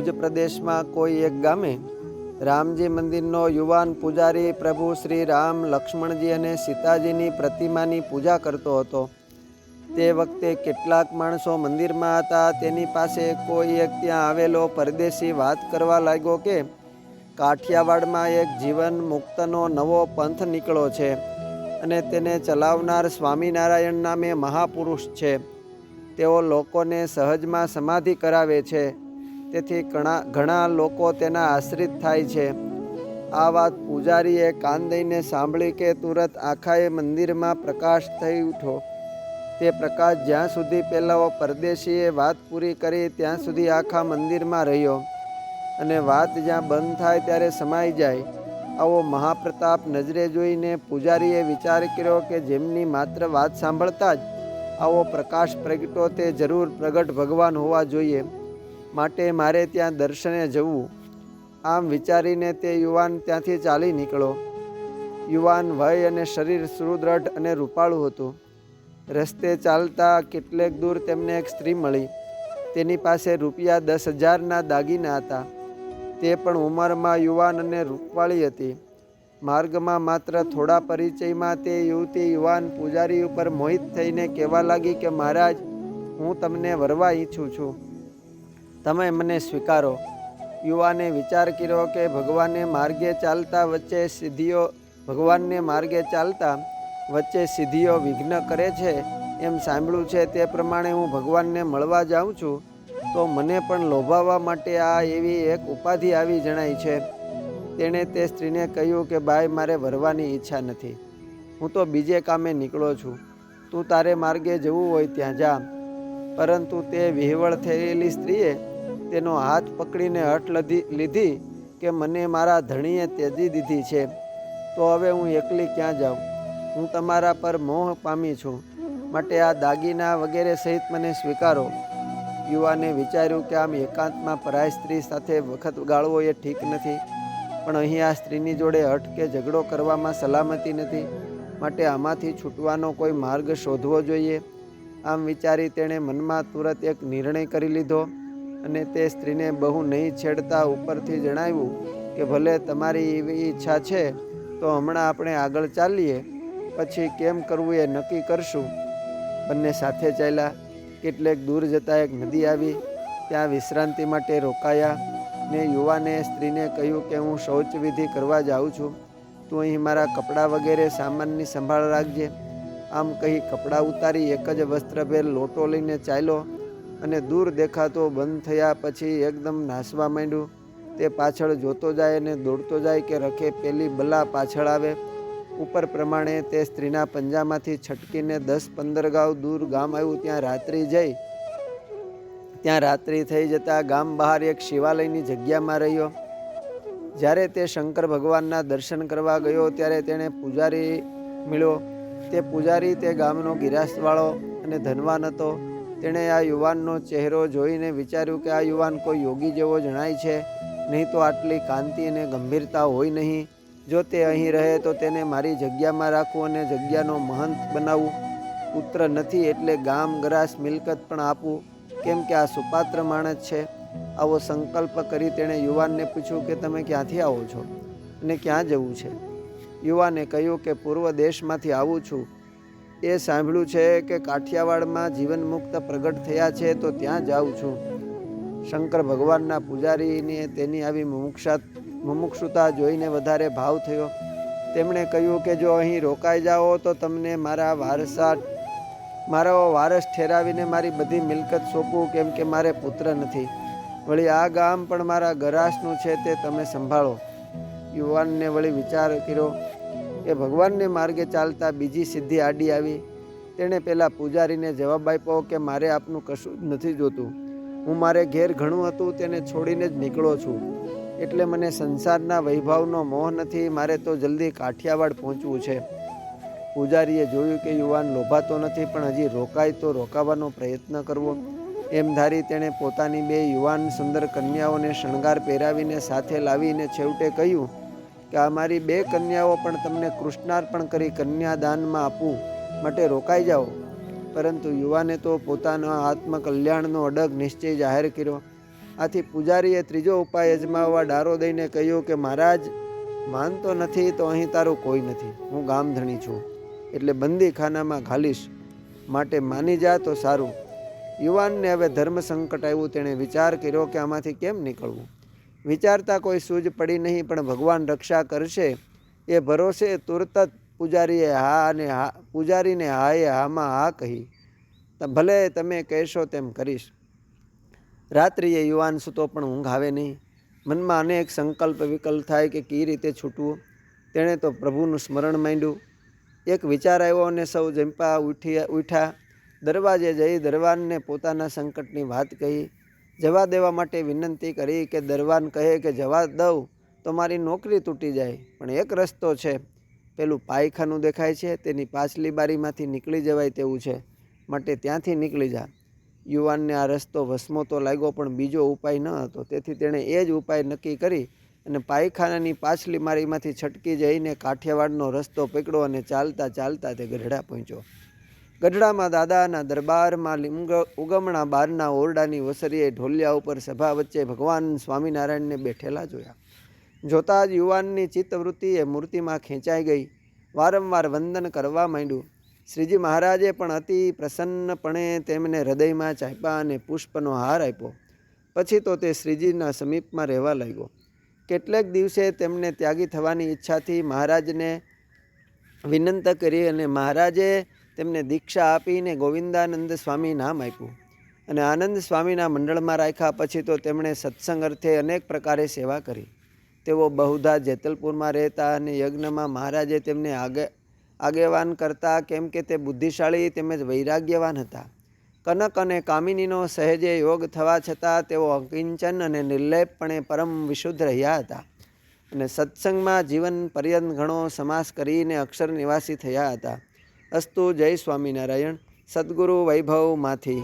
ભુજ પ્રદેશમાં કોઈ એક ગામે રામજી મંદિરનો યુવાન પૂજારી પ્રભુ શ્રી રામ લક્ષ્મણજી અને સીતાજીની પ્રતિમાની પૂજા કરતો હતો. તે વખતે કેટલાક માણસો મંદિરમાં હતા. તેની પાસે કોઈ એક ત્યાં આવેલો પરદેશી વાત કરવા લાગ્યો કે, કાઠિયાવાડમાં એક જીવન મુક્તનો નવો પંથ નીકળ્યો છે અને તેને ચલાવનાર સ્વામિનારાયણ નામે મહાપુરુષ છે. તેઓ લોકોને સહજમાં સમાધિ કરાવે છે. તેથી ઘણા ઘણા લોકો તેના આશ્રિત થાય છે. આ વાત પૂજારીએ કાન દઈને સાંભળી કે તુરત આખાએ મંદિરમાં પ્રકાશ થઈ ઉઠો તે પ્રકાશ જ્યાં સુધી પેલાઓ પરદેશીએ વાત પૂરી કરી, ત્યાં સુધી આખા મંદિરમાં રહ્યો. અને વાત જ્યાં બંધ થાય ત્યારે સમાઈ જાય. આવો મહાપ્રતાપ નજરે જોઈને પૂજારીએ વિચાર કર્યો કે જેમની માત્ર વાત સાંભળતા જ આવો પ્રકાશ પ્રગટો તે જરૂર પ્રગટ ભગવાન હોવા જોઈએ. માટે મારે ત્યાં દર્શને જવું. આમ વિચારીને તે યુવાન ત્યાંથી ચાલી નીકળો. યુવાન વય અને શરીર સુદૃઢ અને રૂપાળું હતું. રસ્તે ચાલતા કેટલેક દૂર તેમને એક સ્ત્રી મળી. તેની પાસે રૂપિયા દસ હજારના દાગીના હતા. તે પણ ઉંમરમાં યુવાન અને રૂપવાળી હતી. માર્ગમાં માત્ર થોડા પરિચયમાં તે યુવતી યુવાન પૂજારી ઉપર મોહિત થઈને કહેવા લાગી કે મહારાજ, હું તમને વરવા ઈચ્છું છું. તમે મને સ્વીકારો. યુવાને વિચાર કર્યો કે ભગવાનને માર્ગે ચાલતા વચ્ચે સિદ્ધિઓ, ભગવાનને માર્ગે ચાલતા વચ્ચે સિદ્ધિઓ વિઘ્ન કરે છે એમ સાંભળ્યું છે તે પ્રમાણે હું ભગવાનને મળવા જાઉં છું. તો મને પણ લોભાવવા માટે આ એવી એક ઉપાધિ આવી જણાય છે. તેણે તે સ્ત્રીને કહ્યું કે ભાઈ મારે વરવાની ઈચ્છા નથી. હું તો બીજે કામે નીકળો છું. તું તારે માર્ગે જવું હોય ત્યાં જા. પરંતુ તે વિહવળ થયેલી સ્ત્રીએ તેનો હાથ પકડીને હટ લધી લીધી કે મને મારા ધણીએ તેજી દીધી છે. તો હવે હું એકલી ક્યાં જાઉં? હું તમારા પર મોહ પામી છું. માટે આ દાગીના વગેરે સહિત મને સ્વીકારો. યુવાને વિચાર્યું કે આમ એકાંતમાં પરાય સ્ત્રી સાથે વખત ગાળવો એ ઠીક નથી. પણ અહીં આ સ્ત્રીની જોડે હઠ કે ઝઘડો કરવામાં સલામતી નથી. માટે આમાંથી છૂટવાનો કોઈ માર્ગ શોધવો જોઈએ. આમ વિચારી તેણે મનમાં તુરત એક નિર્ણય કરી લીધો. અને તે સ્ત્રીને બહુ નહીં છેડતા ઉપરથી જણાવ્યું કે ભલે તમારી એવી ઈચ્છા છે, તો હમણાં આપણે આગળ ચાલીએ. પછી કેમ કરવું એ નક્કી કરશું. બંને સાથે ચાલ્યા. કેટલેક દૂર જતાં એક નદી આવી. ત્યાં વિશ્રાંતિ માટે રોકાયા ને યુવાને સ્ત્રીને કહ્યું કે હું શૌચવિધિ કરવા જાઉં છું. તું અહીં મારા કપડાં વગેરે સામાનની સંભાળ રાખજે. આમ કહી કપડાં ઉતારી એક જ વસ્ત્રભેર લોટો લઈને ચાલ્યો. અને દૂર દેખાતો બંધ થયા પછી એકદમ નાસવા માંડ્યું. તે પાછળ જોતો જાય અને દોડતો જાય કે રખે પેલી બલા પાછળ આવે. ઉપર પ્રમાણે તે સ્ત્રીના પંજામાંથી છટકીને દસ પંદર ગાંવ દૂર ગામ આવ્યું. ત્યાં રાત્રિ જઈ, ત્યાં રાત્રિ થઈ જતાં ગામ બહાર એક શિવાલયની જગ્યામાં રહ્યો. જ્યારે તે શંકર ભગવાનના દર્શન કરવા ગયો ત્યારે તેણે પૂજારી મળ્યો. તે પૂજારી તે ગામનો ગિરાસવાળો અને ધનવાન હતો. તેણે આ યુવાનનો ચહેરો જોઈને વિચાર્યું કે આ યુવાન કોઈ યોગી જેવો જણાય છે. નહીં તો આટલી કાંતિ અને ગંભીરતા હોય નહીં. જો તે અહીં રહે તો તેને મારી જગ્યામાં રાખવું અને જગ્યાનો મહંત બનાવવું પુત્ર નથી એટલે ગામ, ગ્રાસ, મિલકત પણ આપવું કેમ કે આ સુપાત્ર માણસ છે. આવો સંકલ્પ કરી તેણે યુવાનને પૂછ્યું કે તમે ક્યાંથી આવો છો અને ક્યાં જવું છે? યુવાને કહ્યું કે પૂર્વ દેશમાંથી આવું છું. એ સાંભળ્યું છે કે કાઠિયાવાડમાં જીવન મુક્ત પ્રગટ થયા છે, તો ત્યાં જાઉં છું. શંકર ભગવાનના પૂજારીને તેની આવી મુમુક્ષા, મુમુક્ષુતા જોઈને વધારે ભાવ થયો. તેમણે કહ્યું કે જો અહીં રોકાઈ જાઓ, તો તમને મારા વારસા, મારો વારસ ઠેરાવીને મારી બધી મિલકત સોંપું, કેમ કે મારે પુત્ર નથી. વળી આ ગામ પણ મારા ગરાસનું છે, તે તમે સંભાળો. યુવાનને વળી વિચાર કર્યો. કે ભગવાનને માર્ગે ચાલતા બીજી સિદ્ધિ આડી આવી. તેણે પહેલાં પૂજારીને જવાબ આપ્યો કે, મારે આપનું કશું જ નથી જોતું. હું મારે ઘેર ઘણું હતું, તેને છોડીને જ નીકળો છું. એટલે મને સંસારના વૈભવનો મોહ નથી, મારે તો જલ્દી કાઠિયાવાડ પહોંચવું છે. પૂજારીએ જોયું કે યુવાન લોભાતો નથી, પણ હજી રોકાય તો રોકાવાનો પ્રયત્ન કરવો. એમ ધારી તેણે પોતાની બે યુવાન સુંદર કન્યાઓને શણગાર પહેરાવીને સાથે લાવીને છેવટે કહ્યું કે આ મારી બે કન્યાઓ પણ તમને કૃષ્ણાર્પણ કરી કન્યાદાનમાં આપું, માટે રોકાઈ જાઓ. પરંતુ યુવાને તો પોતાના આત્મકલ્યાણનો અડગ નિશ્ચય જાહેર કર્યો. આથી પૂજારીએ ત્રીજો ઉપાય અજમાવવા ડારો દઈને કહ્યું કે, મહારાજ માનતો નથી, તો અહીં તારું કોઈ નથી. હું ગામધણી છું. એટલે બંદીખાનામાં ઘાલીશ. માટે માની જા તો સારું. યુવાનને હવે ધર્મ સંકટ આવ્યું, તેણે વિચાર કર્યો કે આમાંથી કેમ નીકળવું? વિચારતા કોઈ સૂઝ પડી નહીં, પણ ભગવાન રક્ષા કરશે. એ ભરોસે તુરત જ પૂજારીએ હા અને હા, પૂજારીને હાએ હામાં હા કહી ભલે તમે કહેશો તેમ કરીશ. રાત્રિએ યુવાન સૂતો પણ ઊંઘ આવે નહીં. મનમાં અનેક સંકલ્પ વિકલ્પ થાય કે કઈ રીતે છૂટવું. તેણે તો પ્રભુનું સ્મરણ માંડ્યું. એક વિચાર આવ્યો અને સૌ જંપા ઉઠી ઉઠ્યા. દરવાજે જઈ દરવાનને પોતાના સંકટની વાત કહી જવા દેવા માટે વિનંતી કરી કે દરવાન કહે કે જવા દઉં, તો મારી નોકરી તૂટી જાય. પણ એક રસ્તો છે. પેલું પાયખાનું દેખાય છે, તેની પાછલી બારીમાંથી નીકળી જવાય તેવું છે. માટે ત્યાંથી નીકળી જા. યુવાનને આ રસ્તો વસમો તો લાગ્યો, પણ બીજો ઉપાય ન હતો. તેથી તેણે એ જ ઉપાય નક્કી કરી અને પાયખાનાની પાછલી મારીમાંથી છટકી જઈને કાઠિયાવાડનો રસ્તો પકડ્યો અને ચાલતા ચાલતા તે ગઢડા પહોંચ્યો. ગઢડામાં દાદાના દરબારમાં લિંગ ઉગમણા બારના ઓરડાની વસરીએ ઢોલિયા ઉપર સભા વચ્ચે ભગવાન સ્વામિનારાયણને બેઠેલા જોયા. જોતા જ યુવાનની ચિત્તવૃત્તિ એ મૂર્તિમાં ખેંચાઈ ગઈ. વારંવાર વંદન કરવા માંડ્યું. શ્રીજી મહારાજે પણ અતિ પ્રસન્નપણે તેમને હૃદયમાં ચાપ્યા અને પુષ્પનો હાર આપ્યો. પછી તો તે શ્રીજીના સમીપમાં રહેવા લાગ્યો. કેટલેક દિવસે તેમને ત્યાગી થવાની ઈચ્છાથી મહારાજને વિનંત કરી અને મહારાજે તેમને દીક્ષા આપીને ગોવિંદાનંદ સ્વામી નામ આપ્યું. અને આનંદ સ્વામીના મંડળમાં રાખ્યા પછી તો તેમણે સત્સંગ અર્થે અનેક પ્રકારે સેવા કરી. તેઓ બહુધા જેતલપુરમાં રહેતા અને યજ્ઞમાં મહારાજે તેમને આગે, આગેવાન કરતા કેમ કે તે બુદ્ધિશાળી, તેમજ વૈરાગ્યવાન હતા. કનક અને કામિનીનો સહેજે યોગ થવા છતાં તેઓ અકિંચન અને નિર્લેપપણે પરમ વિશુદ્ધ રહ્યા હતા. અને સત્સંગમાં જીવન પર્યંત ઘણો સમાસ કરીને અક્ષર નિવાસી થયા હતા. અસ્તુ જય સ્વામિનારાયણ. સદગુરુ વૈભવમાંથી